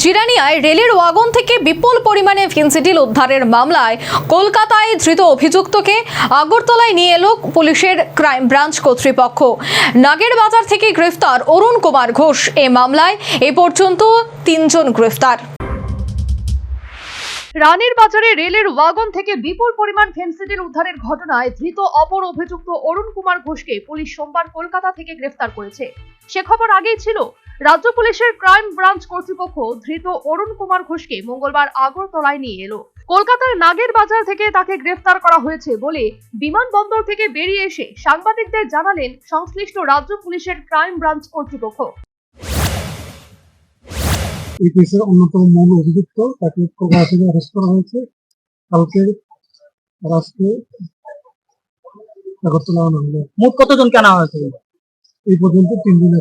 জিরানিয়ায় রেলের ওয়াগন থেকে বিপুল পরিমাণে ফেন্সিডিল উদ্ধারের মামলায় কলকাতায় ধৃত অভিযুক্তকে আগরতলায় নিয়ে এলো পুলিশের ক্রাইম ব্রাঞ্চ কর্তৃপক্ষ। নাগের বাজার থেকে গ্রেফতার অরুণ কুমার ঘোষ। এ মামলায় এ পর্যন্ত তিনজন গ্রেফতার। রানের বাজারে রেলের ওয়াগন থেকে বিপুল পরিমাণ ফেন্সিডিল উদ্ধারের ঘটনায় ধৃত অপর অভিযুক্ত অরুণ কুমার ঘোষকে পুলিশ সোমবার কলকাতা থেকে গ্রেফতার করেছে। সে খবর আগেই ছিল। রাজ্য পুলিশের ক্রাইম ব্রাঞ্চ কর্তৃপক্ষ ধৃত অরুণ কুমার ঘোষকে মঙ্গলবার আগরতলায় নিয়ে এলো। কলকাতার নাগের বাজার থেকে তাকে গ্রেফতার করা হয়েছে বলে বিমানবন্দর থেকে বেরিয়ে এসে সাংবাদিকদের জানালেন সংশ্লিষ্ট রাজ্য পুলিশের ক্রাইম ব্রাঞ্চ কর্তৃপক্ষ। এই কেসের অন্যতম মূল অভিযুক্ত তাকে কলকাতা থেকে অ্যারেস্ট করা হয়েছে। কালকে রাষ্ট্রে আগরতলা আনা হলো মোট কতজন কেনা হয়েছে? এই পর্যন্ত তিনজন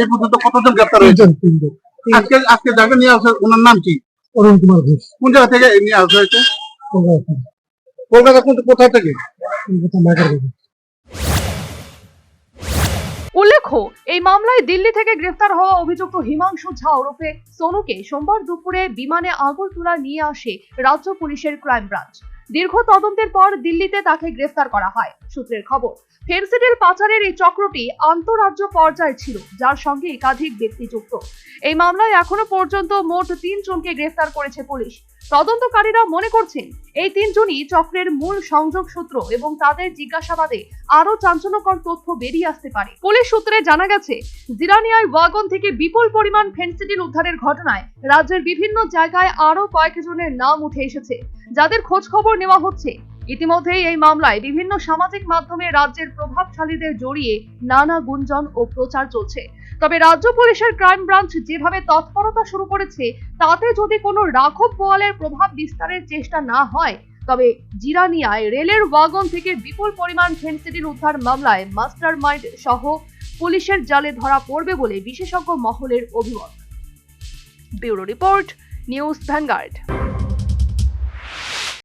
এই পর্যন্ত কতজন গ্রেপ্তার হয়েছে? তিনজন তিনজন। আজকে আজকে যাকে নিয়ে আসে ওনার নাম কি? অরুণ কুমার ঘোষ। কোন জায়গা থেকে নিয়ে আসা হয়েছে? কলকাতা। কলকাতা কোন কোথা থেকে। উল্লেখ্য এই মামলায় দিল্লি থেকে গ্রেফতার হওয়া অভিযুক্ত হিমাংশু ঝা ওরফে সোনুকে সোমবার দুপুরে বিমানে আগরতলা নিয়ে আসে রাজ্য পুলিশের ক্রাইম ব্রাঞ্চ। দীর্ঘ তদন্তের পর দিল্লিতে তাকে গ্রেফতার করা হয়, সূত্রের খবর। ফেন্সিডিল পাচারের এই চক্রটি আন্তঃরাজ্য পর্যায়ে ছিল, যার সঙ্গে একাধিক ব্যক্তি যুক্ত। এই মামলায় এখনও পর্যন্ত মোট তিনজনকে গ্রেফতার করেছে পুলিশ। তদন্তকারীরা মনে করছেন, এই তিনজনই চক্রের মূল সংযোগ সূত্র এবং তাদের জিজ্ঞাসাবাদে আরও চাঞ্চল্যকর তথ্য বেরিয়ে আসতে পারে। পুলিশ সূত্রে জানা গেছে, জিরানিয়ায় ওয়াগন থেকে বিপুল পরিমাণ ফেন্সিডিল উদ্ধারের ঘটনায় রাজ্যের বিভিন্ন জায়গায় আরও কয়েকজনের নাম উঠে এসেছে। যাদের খোঁজ খবর নেওয়া হচ্ছে। ইতিমধ্যেই এই মামলায় বিভিন্ন সামাজিক মাধ্যমে রাজ্যের প্রভাবশালীদের জড়িয়ে নানা গুঞ্জন ও প্রচার চলছে। তবে রাজ্য পুলিশের ক্রাইম ব্রাঞ্চ যেভাবে তৎপরতা শুরু করেছে, তাতে যদি কোনো রাঘব বোয়ালের প্রভাব বিস্তারের চেষ্টা না হয়, তবে জিরানিয়ায় রেলের ওয়াগন থেকে বিপুল পরিমাণ ফেন্সিডিল উদ্ধার মামলায় মাস্টার মাইন্ড সহ পুলিশের জালে ধরা পড়বে বলে বিশেষজ্ঞ মহলের অভিমত। Bureau report, News Vanguard.